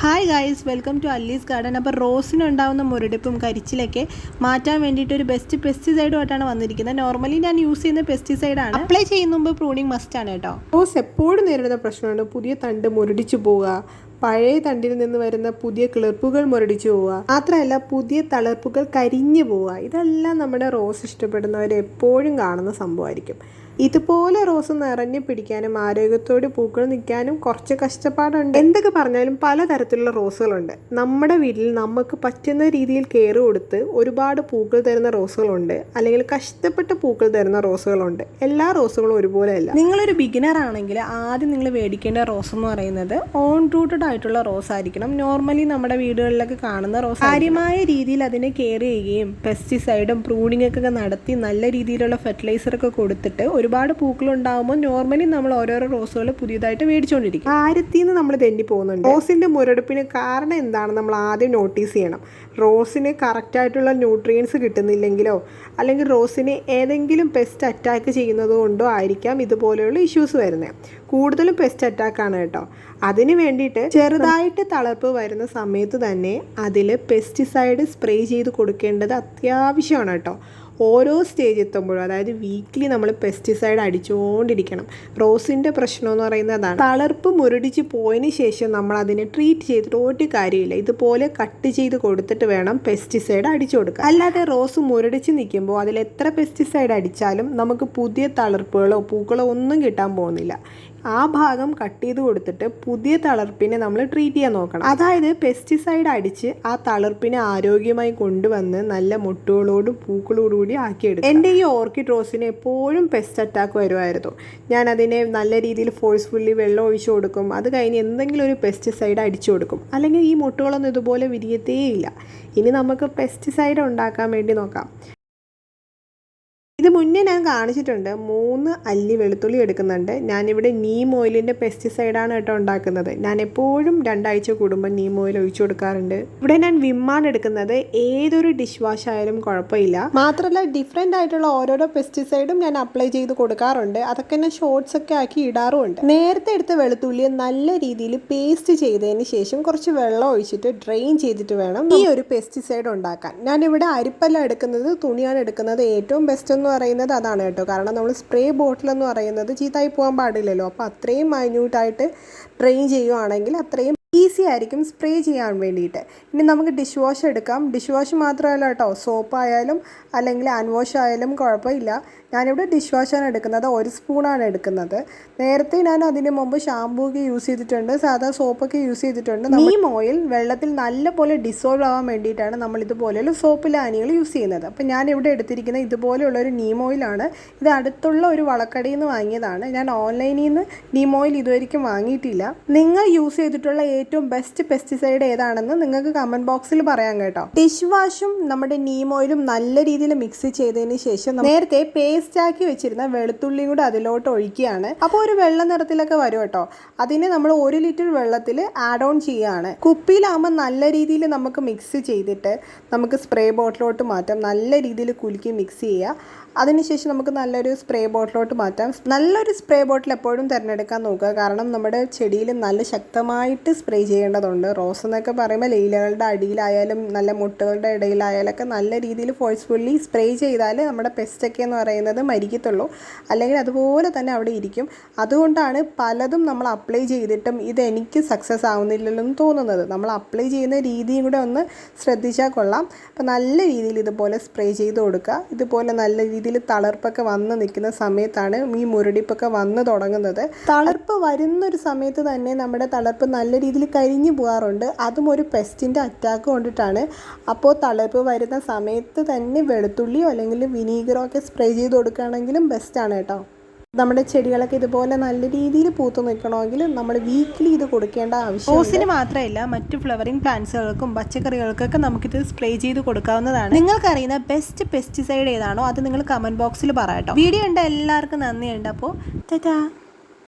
Hi guys welcome to Allie's garden അപ്പോൾ റോസിനുണ്ടാവുന്ന മുരടിപ്പും കരിച്ചിലൊക്കെ മാറ്റാൻ വേണ്ടിയിട്ട് ഒരു ബെസ്റ്റ് പെസ്റ്റിസൈഡുമായിട്ടാണ് വന്നിരിക്കുന്നത്. നോർമലി ഞാൻ യൂസ് ചെയ്യുന്ന പെസ്റ്റിസൈഡാണ് അപ്ലൈ ചെയ്യുന്ന മുമ്പ് പ്രൂണിങ് മസ്റ്റാണ് കേട്ടോ. റോസ് എപ്പോഴും നേരിടുന്ന പ്രശ്നമാണ്. പുതിയ തണ്ട് മുരടിച്ചു പോവുക. പഴയ തണ്ടിൽ നിന്ന് വരുന്ന പുതിയ കിളിർപ്പുകൾ മുരടിച്ചു പോവുക. മാത്രമല്ല പുതിയ തളിർപ്പുകൾ കരിഞ്ഞു പോവുക. ഇതെല്ലാം നമ്മുടെ റോസ് ഇഷ്ടപ്പെടുന്നവർ എപ്പോഴും കാണുന്ന സംഭവമായിരിക്കും. ഇതുപോലെ റോസ് നിറഞ്ഞു പിടിക്കാനും ആരോഗ്യത്തോടെ പൂക്കൾ നിൽക്കാനും കുറച്ച് കഷ്ടപ്പാടുണ്ട്. എന്തൊക്കെ പറഞ്ഞാലും പലതരത്തിലുള്ള റോസുകളുണ്ട്. നമ്മുടെ വീട്ടിൽ നമുക്ക് പറ്റുന്ന രീതിയിൽ കെയർ കൊടുത്ത് ഒരുപാട് പൂക്കൾ തരുന്ന റോസുകളുണ്ട്. അല്ലെങ്കിൽ കഷ്ടപ്പെട്ട് പൂക്കൾ തരുന്ന റോസുകളുണ്ട്. എല്ലാ റോസുകളും ഒരുപോലെയല്ല. നിങ്ങളൊരു ബിഗിനർ ആണെങ്കിൽ ആദ്യം നിങ്ങൾ മേടിക്കേണ്ട റോസ് എന്ന് പറയുന്നത് ഓൺ റൂട്ടഡ് ആയിട്ടുള്ള റോസ് ആയിരിക്കണം. നോർമലി നമ്മുടെ വീടുകളിലൊക്കെ കാണുന്ന റോസ് കാര്യമായ രീതിയിൽ അതിനെ കെയർ ചെയ്യുകയും പെസ്റ്റിസൈഡും പ്രൂണിങ്ങൊക്കെ ഒക്കെ നടത്തി നല്ല രീതിയിലുള്ള ഫെർട്ടിലൈസർ ഒക്കെ കൊടുത്തിട്ട് ഒരുപാട് പൂക്കൾ ഉണ്ടാകുമ്പോൾ നോർമലി നമ്മൾ ഓരോരോ റോസുകൾ പുതിയതായിട്ട് മേടിച്ചുകൊണ്ടിരിക്കും കാര്യത്തിൽ നിന്ന് നമ്മൾ തെന്നി പോകുന്നുണ്ട്. റോസിന്റെ മുരടിപ്പിന് കാരണം എന്താണെന്ന് നമ്മൾ ആദ്യം നോട്ടീസ് ചെയ്യണം. റോസിന് കറക്റ്റ് ആയിട്ടുള്ള ന്യൂട്രിയൻസ് കിട്ടുന്നില്ലെങ്കിലോ അല്ലെങ്കിൽ റോസിന് ഏതെങ്കിലും പെസ്റ്റ് അറ്റാക്ക് ചെയ്യുന്നത് കൊണ്ടോ ആയിരിക്കാം ഇതുപോലെയുള്ള ഇഷ്യൂസ് വരുന്നത് കൂടുതലും പെസ്റ്റ് അറ്റാക്കാണ് കേട്ടോ. അതിന് വേണ്ടിയിട്ട് ചെറുതായിട്ട് തളർപ്പ് വരുന്ന സമയത്ത് തന്നെ അതിൽ പെസ്റ്റിസൈഡ് സ്പ്രേ ചെയ്ത് കൊടുക്കേണ്ടത് അത്യാവശ്യമാണ് കേട്ടോ. ഓരോ സ്റ്റേജ് എത്തുമ്പോഴും അതായത് വീക്ക്ലി നമ്മൾ പെസ്റ്റിസൈഡ് അടിച്ചുകൊണ്ടിരിക്കണം റോസിന്റെ പ്രശ്നം എന്ന് പറയുന്നത് അതാണ്. തളർപ്പ് മുരടിച്ച് പോയതിന് ശേഷം നമ്മൾ അതിനെ ട്രീറ്റ് ചെയ്തിട്ട് ഒരു കാര്യമില്ല. ഇതുപോലെ കട്ട് ചെയ്ത് കൊടുത്തിട്ട് വേണം പെസ്റ്റിസൈഡ് അടിച്ചു കൊടുക്കുക അല്ലാതെ റോസ് മുരടിച്ച് നിൽക്കുമ്പോൾ അതിൽ എത്ര പെസ്റ്റിസൈഡ് അടിച്ചാലും നമുക്ക് പുതിയ തളർപ്പുകളോ പൂക്കളോ ഒന്നും കിട്ടാൻ പോകുന്നില്ല. ആ ഭാഗം കട്ട് ചെയ്ത് കൊടുത്തിട്ട് പുതിയ തളർപ്പിനെ നമ്മൾ ട്രീറ്റ് ചെയ്യാൻ നോക്കണം. അതായത് പെസ്റ്റിസൈഡ് അടിച്ച് ആ തളർപ്പിനെ ആരോഗ്യമായി കൊണ്ടുവന്ന് നല്ല മുട്ടുകളോടും പൂക്കളോടുകൂടി ആക്കിയെടുക്കും എന്റെ ഈ ഓർക്കിഡ് റോസിന് എപ്പോഴും പെസ്റ്റ് അറ്റാക്ക് വരുമായിരുന്നു. ഞാൻ അതിനെ നല്ല രീതിയിൽ ഫോഴ്സ്ഫുള്ളി വെള്ളം ഒഴിച്ചു കൊടുക്കും. അത് കഴിഞ്ഞ് എന്തെങ്കിലും ഒരു പെസ്റ്റിസൈഡ് അടിച്ചു കൊടുക്കും. അല്ലെങ്കിൽ ഈ മുട്ടുകളൊന്നും ഇതുപോലെ വിരിയത്തേയില്ല. ഇനി നമുക്ക് പെസ്റ്റിസൈഡ് ഉണ്ടാക്കാൻ വേണ്ടി നോക്കാം. ഇത് മുന്നേ ഞാൻ കാണിച്ചിട്ടുണ്ട്. മൂന്ന് അല്ലി വെളുത്തുള്ളി എടുക്കുന്നുണ്ട്. ഞാനിവിടെ നീം ഓയിലിന്റെ പെസ്റ്റിസൈഡാണ് കേട്ടോ ഉണ്ടാക്കുന്നത്. ഞാൻ എപ്പോഴും രണ്ടാഴ്ച കൂടുമ്പോൾ നീം ഓയിൽ ഒഴിച്ചു കൊടുക്കാറുണ്ട്. ഇവിടെ ഞാൻ വിമ്മാണ് എടുക്കുന്നത് ഏതൊരു ഡിഷ് വാഷ് ആയാലും കുഴപ്പമില്ല. മാത്രമല്ല ഡിഫറെന്റ് ആയിട്ടുള്ള ഓരോരോ പെസ്റ്റിസൈഡും ഞാൻ അപ്ലൈ ചെയ്ത് കൊടുക്കാറുണ്ട്. അതൊക്കെ ഞാൻ ഷോർട്സ് ഒക്കെ ആക്കി ഇടാറുമുണ്ട്. നേരത്തെ എടുത്ത വെളുത്തുള്ളി നല്ല രീതിയിൽ പേസ്റ്റ് ചെയ്തതിന് ശേഷം കുറച്ച് വെള്ളം ഒഴിച്ചിട്ട് ഡ്രെയിൻ ചെയ്തിട്ട് വേണം ഈ ഒരു പെസ്റ്റിസൈഡ് ഉണ്ടാക്കാൻ. ഞാനിവിടെ അരിപ്പല്ല എടുക്കുന്നത് തുണിയാണ് എടുക്കുന്നത് ഏറ്റവും ബെസ്റ്റ് എന്ന് പറയുന്നത് അതാണ് കേട്ടോ. കാരണം നമ്മൾ സ്പ്രേ ബോട്ടിൽ എന്ന് പറയുന്നത് ചീത്തായി പോകാൻ പാടില്ലല്ലോ. അപ്പോൾ അത്രയും മൈന്യൂട്ടായിട്ട് ട്രെയിൻ ചെയ്യുവാണെങ്കിൽ അത്രയും ഈസി ആയിരിക്കും സ്പ്രേ ചെയ്യാൻ വേണ്ടിയിട്ട്. ഇനി നമുക്ക് ഡിഷ് വാഷ് എടുക്കാം. ഡിഷ് വാഷ് മാത്രമല്ല കേട്ടോ. സോപ്പ് ആയാലും അല്ലെങ്കിൽ ഹാൻഡ് വാഷ് ആയാലും കുഴപ്പമില്ല. ഞാനിവിടെ ഡിഷ് വാഷാണ് എടുക്കുന്നത്. ഒരു സ്പൂണാണ് എടുക്കുന്നത്. നേരത്തെ ഞാൻ അതിന് മുമ്പ് ഷാമ്പൂ ഒക്കെ യൂസ് ചെയ്തിട്ടുണ്ട്. സാധാ സോപ്പൊക്കെ യൂസ് ചെയ്തിട്ടുണ്ട്. നീം ഓയിൽ വെള്ളത്തിൽ നല്ലപോലെ ഡിസോൾവ് ആവാൻ വേണ്ടിയിട്ടാണ് നമ്മൾ ഇതുപോലെയുള്ള സോപ്പ് ലാനികൾ യൂസ് ചെയ്യുന്നത്. അപ്പോൾ ഞാൻ ഇവിടെ എടുത്തിരിക്കുന്ന ഇതുപോലെയുള്ള ഒരു നീം ഓയിലാണ് ഇത് അടുത്തുള്ള ഒരു വളക്കടയിൽ നിന്ന് വാങ്ങിയതാണ്. ഞാൻ ഓൺലൈനിൽ നിന്ന് നീം ഓയിൽ ഇതുവരെയ്ക്കും വാങ്ങിയിട്ടില്ല. നിങ്ങൾ യൂസ് ചെയ്തിട്ടുള്ള ഏറ്റവും ബെസ്റ്റ് പെസ്റ്റിസൈഡ് ഏതാണെന്ന് നിങ്ങൾക്ക് കമന്റ് ബോക്സിൽ പറയാം കേട്ടോ. ഡിഷ് വാഷും നമ്മുടെ നീം ഓയിലും നല്ല രീതിയിൽ മിക്സ് ചെയ്തതിന് ശേഷം നേരത്തെ പേസ്റ്റ് ആക്കി വെച്ചിരുന്ന വെളുത്തുള്ളിയും കൂടെ അതിലോട്ട് ഒഴിക്കുകയാണ്. അപ്പോൾ ഒരു വെള്ള നിറത്തിലൊക്കെ വരും കേട്ടോ. അതിന് നമ്മൾ ഒരു ലിറ്റർ വെള്ളത്തിൽ ആഡ് ഓൺ ചെയ്യുകയാണ്. കുപ്പിയിലാകുമ്പോൾ നല്ല രീതിയിൽ നമുക്ക് മിക്സ് ചെയ്തിട്ട് നമുക്ക് സ്പ്രേ ബോട്ടിലോട്ട് മാറ്റാം. നല്ല രീതിയിൽ കുലുക്കി മിക്സ് ചെയ്യുക. അതിനുശേഷം നമുക്ക് നല്ലൊരു സ്പ്രേ ബോട്ടിലോട്ട് മാറ്റാം. നല്ലൊരു സ്പ്രേ ബോട്ടിൽ എപ്പോഴും തിരഞ്ഞെടുക്കാൻ നോക്കുക. കാരണം നമ്മുടെ ചെടിയിൽ നല്ല ശക്തമായിട്ട് സ്പ്രേ ചെയ്യേണ്ടതുണ്ട്. റോസ് എന്നൊക്കെ പറയുമ്പോൾ ലീലകളുടെ അടിയിലായാലും നല്ല മുട്ടുകളുടെ ഇടയിലായാലൊക്കെ നല്ല രീതിയിൽ ഫോഴ്സ്ഫുള്ളി സ്പ്രേ ചെയ്താൽ നമ്മുടെ പെസ്റ്റൊക്കെ എന്ന് പറയുന്നത് മരിക്കത്തുള്ളൂ. അല്ലെങ്കിൽ അതുപോലെ തന്നെ അവിടെ ഇരിക്കും. അതുകൊണ്ടാണ് പലതും നമ്മൾ അപ്ലൈ ചെയ്തിട്ടും ഇത് എനിക്ക് സക്സസ് ആവുന്നില്ലെന്ന് തോന്നുന്നത്. നമ്മൾ അപ്ലൈ ചെയ്യുന്ന രീതിയും കൂടെ ഒന്ന് ശ്രദ്ധിച്ചാൽ കൊള്ളാം. അപ്പോൾ നല്ല രീതിയിൽ ഇതുപോലെ സ്പ്രേ ചെയ്ത് കൊടുക്കുക. ഇതുപോലെ നല്ല രീതിയിൽ തളർപ്പൊക്കെ വന്ന് നിൽക്കുന്ന സമയത്താണ് ഈ മുരടിപ്പൊക്കെ വന്ന് തുടങ്ങുന്നത്. തളർപ്പ് വരുന്നൊരു സമയത്ത് തന്നെ നമ്മുടെ തളർപ്പ് നല്ല രീതിയിൽ കരിഞ്ഞു പോകാറുണ്ട്. അതും ഒരു പെസ്റ്റിന്റെ അറ്റാക്ക് കൊണ്ടിട്ടാണ്. അപ്പോൾ തളർപ്പ് വരുന്ന സമയത്ത് തന്നെ വെളുത്തുള്ളിയോ അല്ലെങ്കിൽ വിനീഗറോ ഒക്കെ സ്പ്രേ ചെയ്ത് കൊടുക്കുകയാണെങ്കിലും ബെസ്റ്റാണ് കേട്ടോ. നമ്മുടെ ചെടികളൊക്കെ ഇതുപോലെ നല്ല രീതിയിൽ പൂത്തു നിൽക്കണമെങ്കിൽ നമ്മൾ വീക്ക്ലി ഇത് കൊടുക്കേണ്ട ആവശ്യം റോസിന് മാത്രമല്ല മറ്റു ഫ്ലവറിംഗ് പ്ലാന്റ്സുകൾക്കും പച്ചക്കറികൾക്കൊക്കെ നമുക്കിത് സ്പ്രേ ചെയ്ത് കൊടുക്കാവുന്നതാണ്. നിങ്ങൾക്കറിയുന്ന ബെസ്റ്റ് പെസ്റ്റിസൈഡ് ഏതാണോ അത് നിങ്ങൾ കമന്റ് ബോക്സിൽ പറയാം വീഡിയോ ഉണ്ട് എല്ലാവർക്കും നന്ദിയുണ്ട്. അപ്പോൾ ടാറ്റാ